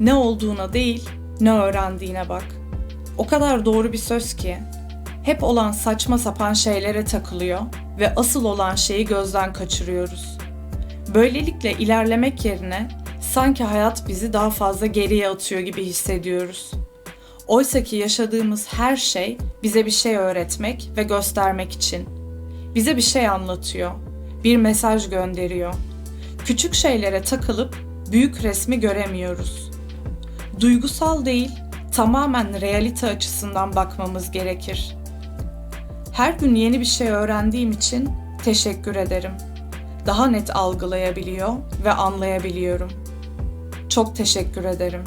Ne olduğuna değil, ne öğrendiğine bak. O kadar doğru bir söz ki. Hep olan saçma sapan şeylere takılıyor ve asıl olan şeyi gözden kaçırıyoruz. Böylelikle ilerlemek yerine sanki hayat bizi daha fazla geriye atıyor gibi hissediyoruz. Oysa ki yaşadığımız her şey bize bir şey öğretmek ve göstermek için. Bize bir şey anlatıyor, bir mesaj gönderiyor. Küçük şeylere takılıp büyük resmi göremiyoruz. Duygusal değil, tamamen realite açısından bakmamız gerekir. Her gün yeni bir şey öğrendiğim için teşekkür ederim. Daha net algılayabiliyor ve anlayabiliyorum. Çok teşekkür ederim.